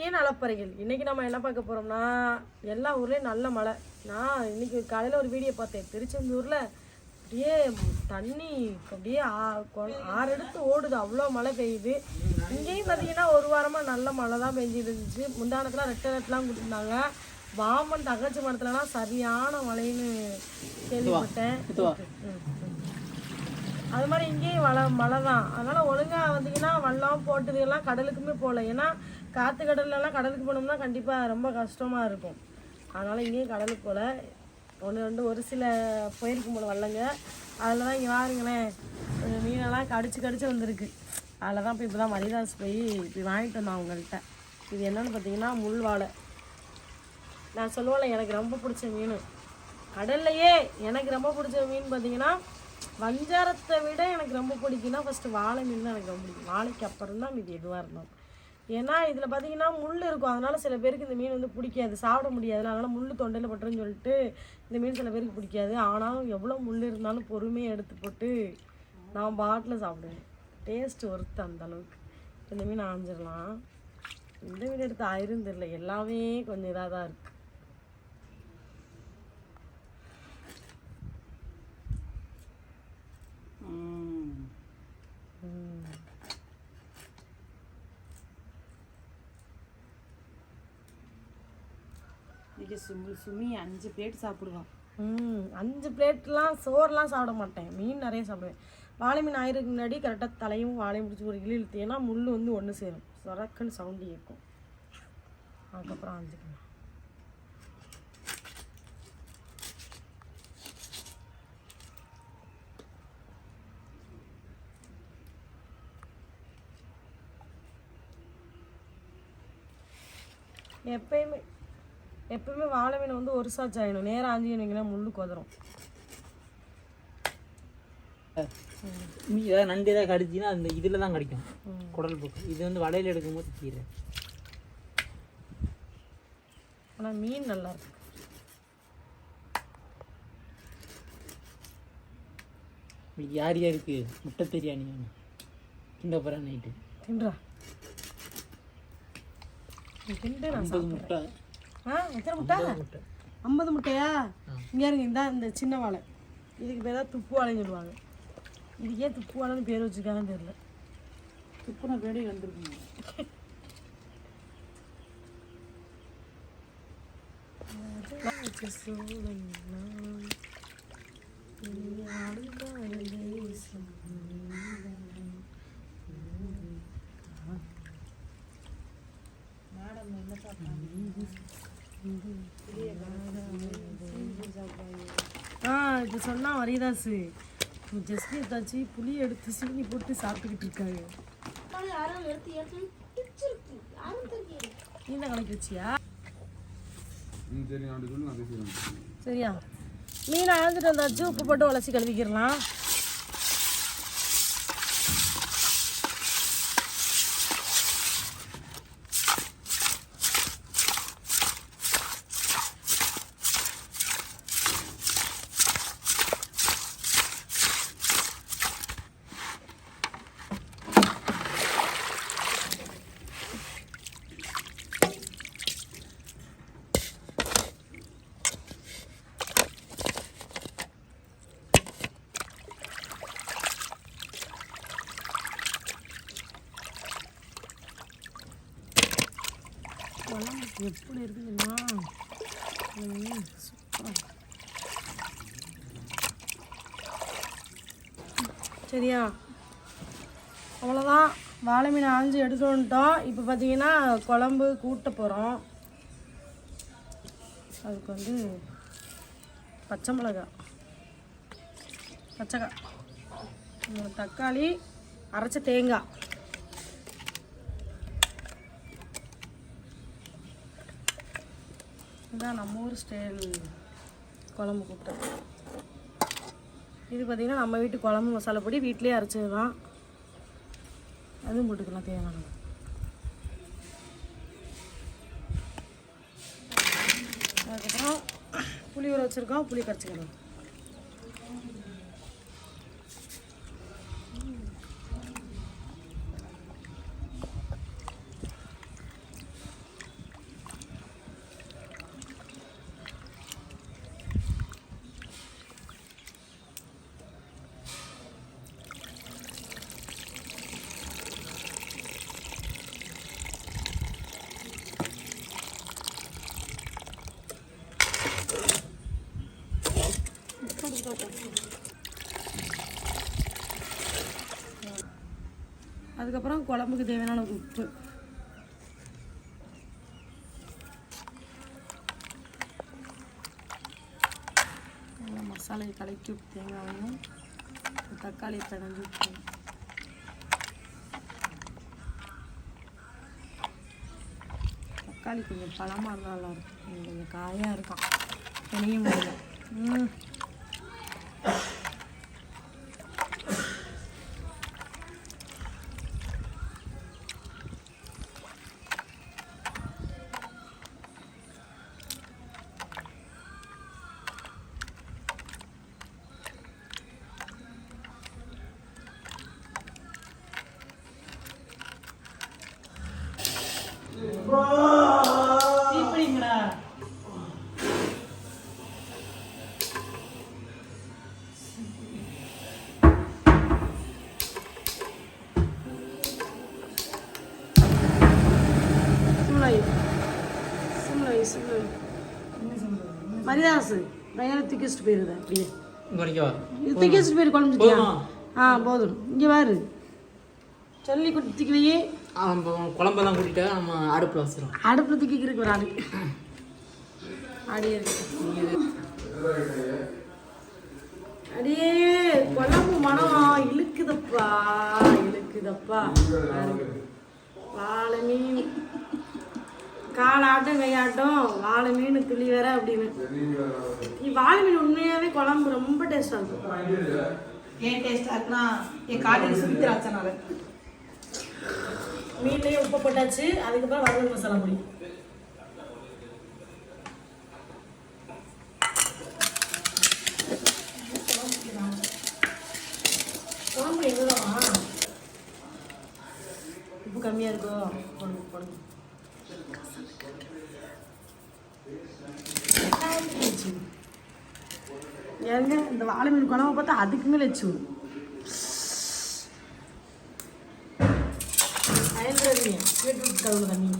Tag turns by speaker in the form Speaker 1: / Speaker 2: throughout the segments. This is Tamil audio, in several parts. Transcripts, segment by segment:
Speaker 1: மதிய நலப்பறைகள்? இன்னைக்கு நம்ம என்ன பார்க்க போறோம்னா எல்லா ஊர்லயும் நல்ல மழை. நான் இன்னைக்கு காலையில ஒரு வீடியோ பார்த்தேன். திருச்செந்தூர்ல அப்படியே தண்ணி அப்படியே ஆறு எடுத்து ஓடுது. அவ்வளோ மழை பெய்யுது. இங்கேயும் பார்த்தீங்கன்னா ஒரு வாரமா நல்ல மழை தான் பெஞ்சிட்டு இருந்துச்சு முந்தானத்துல ரெட்டை ரெட்டெலாம் கொடுத்துருந்தாங்க வாமன் தங்கச்சி மரத்துலலாம் சரியான மழைன்னு கேள்விப்பட்டேன். அது மாதிரி இங்கேயும் மழை மழை தான் அதனால் ஒழுங்காக வந்தீங்கன்னா வல்லம் போட்டது எல்லாம் கடலுக்குமே போகல. ஏன்னா காற்று கடல்லலாம் கடலுக்கு போனோம்னா கண்டிப்பாக ரொம்ப கஷ்டமாக இருக்கும். அதனால் இங்கேயும் கடலுக்கு போகல ஒன்று ரெண்டு ஒரு சில போயிருக்கும் போல வல்லங்க அதில் தான் இங்கே வாருங்களேன். மீனெல்லாம் கடிச்சு கடிச்சு வந்திருக்கு. அதில் தான் இப்போ இப்போ தான் மரிதாஸ் போய் இப்படி வாங்கிட்டு வந்தோம் அவங்கள்ட்ட. இது என்னன்னு பார்த்தீங்கன்னா முள் வாழை. நான் சொல்லுவேன்ல எனக்கு ரொம்ப பிடிச்ச மீன். கடல்லையே எனக்கு ரொம்ப பிடிச்ச மீன் பார்த்தீங்கன்னா வஞ்சாரத்தை விட எனக்கு ரொம்ப பிடிக்குன்னா ஃபஸ்ட்டு வாழை மீன் தான் எனக்கு ரொம்ப பிடிக்கும். வாழைக்கு அப்புறம் தான் இது எதுவாக இருந்தாலும். ஏன்னா இதில் பார்த்தீங்கன்னா முள் இருக்கும். அதனால் சில பேருக்கு இந்த மீன் வந்து பிடிக்காது. சாப்பிட முடியாது. அதனால் முள் தொண்டையில் பட்டுருன்னு சொல்லிட்டு இந்த மீன் சில பேருக்கு பிடிக்காது. ஆனாலும் எவ்வளோ முள் இருந்தாலும் பொறுமையாக எடுத்து போட்டு நான் பாட்டில் சாப்பிடுவேன். டேஸ்ட் ஒர்த்து அந்த அளவுக்கு. இந்த மீன் ஆஞ்சிடலாம் இந்த மீன் எடுத்து ஆயிரும் தெரியல எல்லாமே கொஞ்சம் இதாக தான் இருக்குது
Speaker 2: இன்னைக்கு சுமி சுமி அஞ்சு பிளேட் சாப்பிடுவான்.
Speaker 1: ம் அஞ்சு பிளேட்லாம் சோறுலாம் சாப்பிட மாட்டேன். மீன் நிறைய சாப்பிடுவேன். வாழை மீன் ஆயிருக்கு முன்னாடி கரெக்டாக தலையும் வாழையும் பிடிச்சி ஒரு கிளி இழுத்தீங்கன்னா முள் வந்து ஒன்று சேரும். சொரக்குன்னு சவுண்டு கேட்கும் அதுக்கப்புறம் அஞ்சுக்கலாம் எப்பயுமே எப்பவுமே வாழை மீன் வந்து ஒரு சாச்சு ஆயிடும். நேராக ஆஞ்சிக்கினீங்கன்னா முள்ளு கொதரும்
Speaker 3: ஏதாவது நண்டு ஏதாவது கடிச்சின்னா அந்த இதில் தான் கடிக்கும். குடல் போக்கு. இது வந்து வலையில் எடுக்கும்போது கீரை.
Speaker 1: ஆனால் மீன் நல்லா இருக்கு.
Speaker 3: யார் யாருக்கு முட்டை தெரியாணி வேணும்? கிண்ட போகிறேன் நைட்டு.
Speaker 1: தின்றா? தின்று நான்
Speaker 3: முட்டை.
Speaker 1: ஆ எத்தனை முட்டை? ஐம்பது முட்டையா? இங்கே இருங்க இந்த இந்த சின்ன வாழை. இதுக்கு பேர் தான் துப்பு வாழைன்னு சொல்லுவாங்க. இதுக்கே துப்பு வாழைன்னு பேர் வச்சுருக்காங்கன்னு தெரியல.
Speaker 2: துப்புன பேடி வந்திருக்குங்க
Speaker 1: ஆ இப்போ சொன்னா வரிதாசு. ஜஸ்மி தாச்சி புளி எடுத்து சீனி போட்டு சாப்பிட்டுக்கிட்டு இருக்காங்க நீ தான் கணக்கு வச்சியா? சரியா? மீன் அழைஞ்சிட்டு வந்தாச்சு உப்பு போட்டு உலசி கழுவிக்கிறலாம் குழம்பு எப்படி இருக்குதுன்னா ம், சூப்பரா இருக்கு. சரியா? அவ்வளோதான் வாழை மீன் ஆஞ்சு எடுத்து வந்துட்டோம் இப்போ பார்த்தீங்கன்னா குழம்பு கூட்ட போகிறோம் அதுக்கு வந்து பச்சை மிளகாய் பச்சைக்காய் தக்காளி அரைச்ச தேங்காய். இதான் நம்ம ஊர் ஸ்டைல் குழம்பு கூப்பிட்டேன் இது பார்த்திங்கன்னா நம்ம வீட்டு குழம்பு மசாலா பொடி வீட்டிலே அரைச்சது தான் அதுவும் போட்டுக்கலாம் தேவையான அதுக்கப்புறம் புளி ஊற வச்சுருக்கோம் புளி கரைச்சிக்கலாம். அதுக்கப்புறம் குழம்புக்கு தேவையான உப்பு. நல்லா மசாலையை கலக்கி விட்டு தேங்காயும் தக்காளியை பிணைஞ்சு விட்டு தக்காளி கொஞ்சம் பழமாக இருந்தால் நல்லாயிருக்கும் கொஞ்சம் காயாக இருக்கான். இனியும் முடியல மரியாசு. பையனை தூக்கி வச்சுட்டு போயிருது அப்படியே.
Speaker 3: இங்கே வரைக்கும்
Speaker 1: இது தூக்கி வச்சுட்டு போயிரு குழம்பு? ஆ போதும். இங்கே பாரு சொல்லி கொடுத்துக்கலையே
Speaker 3: நம்ம குழம்பெல்லாம் கூட்டிட்டா நம்ம அடுப்பில் வச்சிடும்
Speaker 1: அடுப்பில் தூக்கி இருக்கு ஒரு ஆளு. அடியே. குழம்பு மனம் இழுக்குதப்பா இழுக்குதப்பா. மீன். காலாட்டம் கையாட்டம் வாழை மீன் துளி வேற அப்படின்னு. வாழை மீன் உண்மையாவே குழம்பு ரொம்ப டேஸ்டா இருக்கும்.
Speaker 2: ஏன் டேஸ்டா இருக்குன்னா என் காலையில் சுத்திராச்சனால
Speaker 1: மீன்லயே உப்பு போட்டாச்சு அதுக்கப்புறம் வறுவல் மசாலா பொடி. குழம்பு எவ்வளோவா? உப்பு கம்மியாக இருக்கோ? போடுங்க போடுங்க ஏங்க இந்த வாழை மீன் குழம்பு பார்த்தா அதுக்கு மேலே வச்சு பீட்ரூட் கழுவு தண்ணி.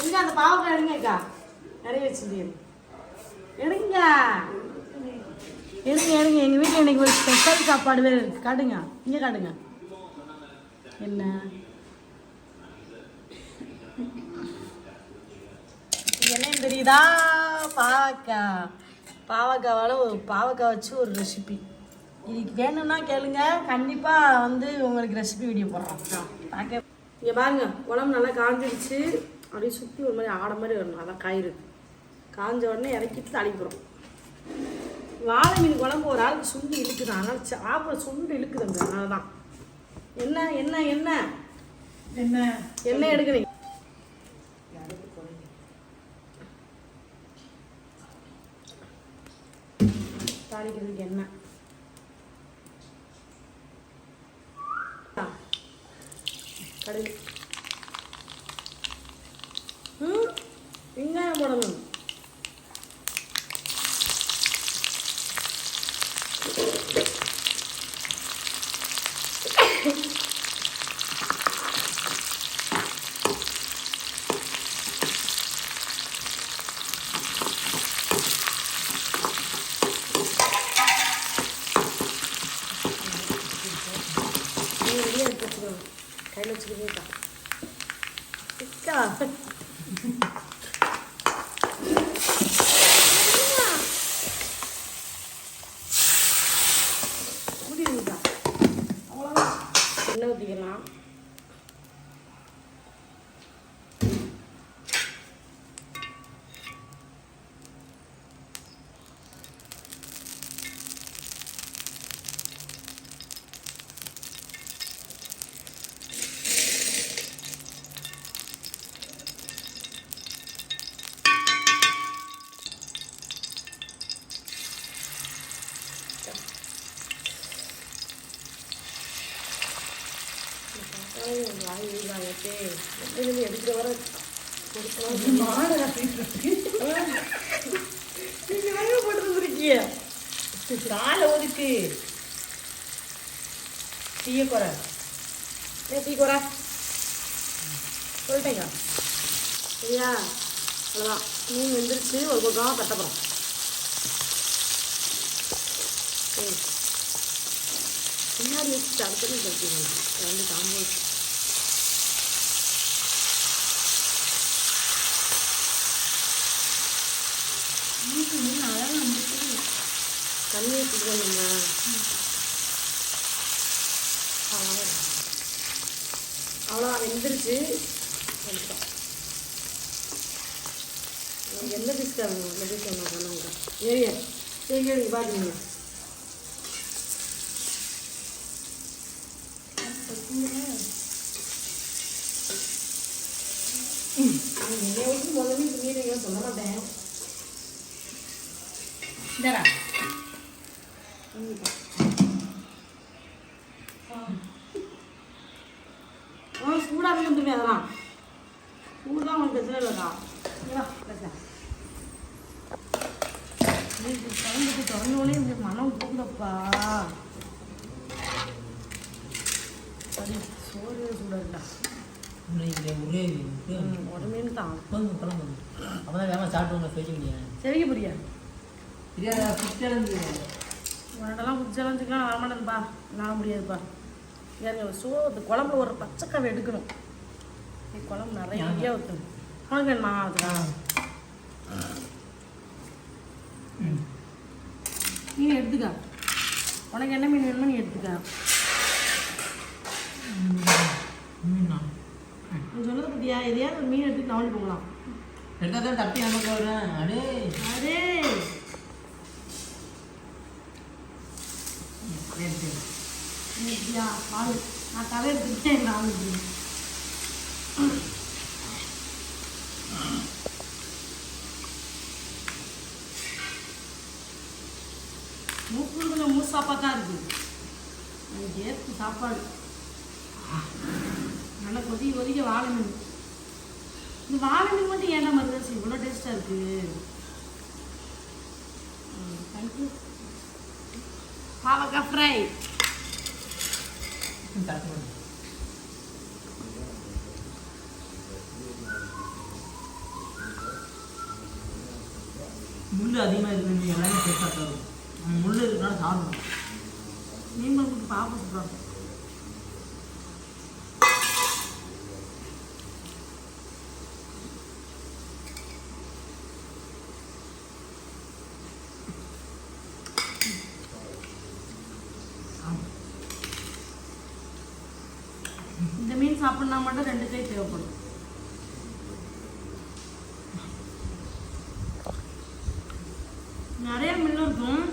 Speaker 1: எங்க அந்த பாவக்காய் எடுங்கக்கா நிறைய வச்சிருந்தீங்க எடுங்க. எடுங்க எடுங்க. எங்கள் வீட்டில் இன்னைக்கு ஒரு ஸ்பெஷல் சாப்பாடு வேறு இருக்குது காட்டுங்க. இங்கே காட்டுங்க. என்ன? என்ன தெரியுதா? பாவக்காய். பாவக்காவால் ஒரு பாவக்காய் வச்சு ஒரு ரெசிபி இதுக்கு வேணும்னா கேளுங்க. கண்டிப்பாக வந்து உங்களுக்கு ரெசிபி வீடியோ போடுறோம். பார்க்க. இங்கே பாருங்க குழம்பு நல்லா காஞ்சிடுச்சு. அப்படியே சுற்றி ஒரு மாதிரி ஆட மாதிரி வரணும். அதான் கயிறு. காஞ்ச உடனே இறக்கிட்டு தாளிக்கிறோம். வாழை மீன் குழம்பு ஒரு ஆளுக்கு சுண்டு இழுக்குதான் அதனால சாப்பிட சுண்டு இழுக்குதுங்க. அதனால தான் என்ன என்ன என்ன?
Speaker 2: என்ன?
Speaker 1: என்ன எடுக்கிறீங்க? தாளிக்கிறதுக்கு எண்ணெய் கடுகு ம் வெங்காயம் போடணும் நீ எண்ணெய் ஊற்றிக்கலாம் வாய் வீடாகட்டே எடுக்கிற வர நீங்க வேக போட்டுருந்துருக்கீங்க காலை ஒதுக்கு டீய குறை ஏ டீ குறை சொல்லிட்டேங்க சரியா அவ்வளோதான் மீன் வெந்துருச்சு ஒரு பக்கம் கட்டப்படும் சரி என்ன அடுத்தது ரெண்டு காம்போ தண்ணி ஊற்றிக்கலாம் நம்ம அவ்வளோதான் வெந்துருச்சு. உங்களுக்கு எந்த பீஸ் வேணும்? எந்த பீஸ் வேணும் பண்ணுங்க ஏரியா சரி நீங்கள் பாருங்க என்னை விட்டு முதல்ல சொல்ல மாட்டேன்
Speaker 2: இந்தடா
Speaker 1: ஆ சூடாக வந்துருமே அதெல்லாம். சூடு தான் உனக்கு பிரச்சனை இது குழம்புக்கு திறந்தோடனே இந்த மனம் போகுதப்பா சரி சோறு சூடாக இருக்கா? உடம்பேன்னு தான்
Speaker 3: உட்காந்து குழம்பு அப்போ தான் வேகமாக சாப்பிட்டு வைக்க முடியாது.
Speaker 1: சரிங்க புரியா
Speaker 3: தெரியாத புத்தளந்து
Speaker 1: உன்னோடலாம் புடிச்சாலும் வரமாட்டேன்ப்பா நான் முடியாதுப்பா. ஏங்க சோ இந்த குழம்புல ஒரு பச்சைக்காவை எடுக்கணும். குழம்பு நிறைய ஊற்றணும் வேணுமா அதுக்கா மீன் எடுத்துக்க. உனக்கு என்ன மீன் வேணுமோ நீ எடுத்துக்க. நீ சொன்னது பத்தியா? எதையாவது ஒரு மீன் எடுத்து நவழி போகலாம்.
Speaker 3: ரெண்டாவது தான் தப்பி நமக்கு வரேன் அடே.
Speaker 1: அதே இப்படியா பால் நான் தலை எடுத்துக்கிட்டேன் நான் இப்படி மூக்கு கொஞ்சம் சாப்பாடு தான் இருக்குது எனக்கு ஏற்று சாப்பாடு. நல்லா கொதி கொதிக்க வாழை மீன் இந்த வாழை மீன் மட்டும் ஏன்டா மருதாச்சு இவ்வளோ டேஸ்ட்டாக இருக்குது தேங்க்யூ பாவக்காய் ஃப்ரை
Speaker 3: முள் அதிகமாக இருக்கு எல்லாமே டேஸ்ட்டாக தரும் முள் இருக்கிறனால சாப்பிடணும்
Speaker 1: மீன் பார்ப்போம் சாப்பிட்னா மட்டும் ரெண்டு கை தேவைப்படும். நிறைய மில்லு இருக்கும்.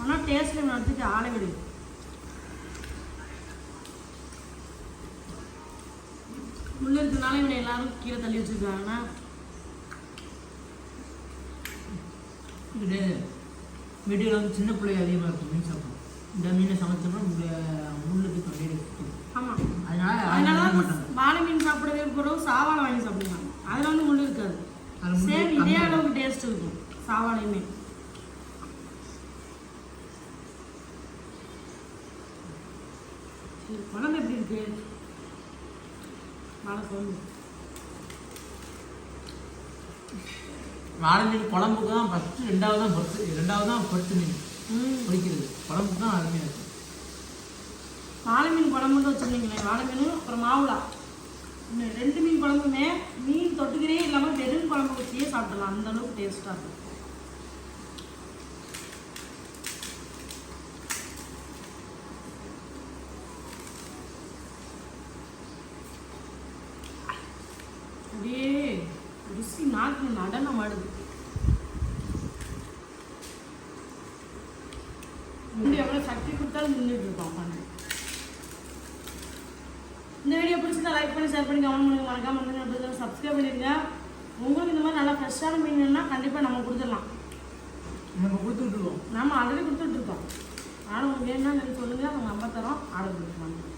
Speaker 1: ஆனால் டேஸ்ட்டில் நடத்துக்கு ஆளை கிடையாது. முள்ளு இருக்கிறதுனால இவனை எல்லாரும் கீழே தள்ளி வச்சுருக்காங்கன்னா.
Speaker 3: இது வந்து சின்ன பிள்ளைங்க அதிகமாக இருக்கும் மீன் சாப்பிடும் இந்த மீனை சமைச்சோம்னா முள்ளு- முள்ளுக்கு தொண்டையில்
Speaker 1: ஆமாம்
Speaker 3: அதனால
Speaker 1: அதனால தான் வாழை மீன் சாப்பிடவே போகிறோம் சாவாழை வாங்கி சாப்பிடுவாங்க. அதில் வந்து முள்ளு இருக்காது. சேம் இதே அளவுக்கு டேஸ்ட் இருக்கும். சாவாழையுமே சரி, குழம்பு எப்படி இருக்கு? வாழை குழம்பு.
Speaker 3: வாழை மீன் குழம்புக்கு தான் ஃபஸ்ட்டு ரெண்டாவது தான் பொறுத்து ரெண்டாவது தான் பொறுத்து மீன்.
Speaker 1: ம்.
Speaker 3: பொரிக்கிறது குழம்புக்கு தான் அருமையாக இருக்கும்
Speaker 1: வாழை மீன் குழம்புன்னு வச்சுருந்தீங்களேன் வாழை மீன் அப்புறம் மாவுளா? இன்னும் ரெண்டு மீன் குழம்புமே மீன் தொட்டுக்கிறே இல்லாமல் வெறும் குழம்பு வச்சியே சாப்பிடலாம். அந்த அளவுக்கு டேஸ்ட்டாக இருக்கும். அப்படியே ருசி நாக்கு நடனம் ஆடுது முன்னாடி எவ்வளோ சக்தி கொடுத்தாலும் நின்றுட்டு இருக்கோம் பண்ண இந்த வீடியோ பிடிச்சிருந்தா லைக் பண்ணி ஷேர் பண்ணி கமெண்ட் பண்ணுங்க. மறக்காம பண்ணுங்க சப்ஸ்கிரைப் பண்ணிடுங்க உங்களுக்கு இந்த மாதிரி நல்லா ஃப்ரெஷ்ஷான மீன் வேணும்னா கண்டிப்பாக நம்ம கொடுத்துடலாம்.
Speaker 3: நம்ம கொடுத்துட்ருக்கோம்
Speaker 1: நம்ம ஆல்ரெடி கொடுத்துட்ருக்கோம் ஆனால் உங்களுக்கு வேணும்னா நீங்கள் சொல்லுங்கள் அவங்க நம்பர் தரோம். ஆர்டர் கொடுத்துருவாங்க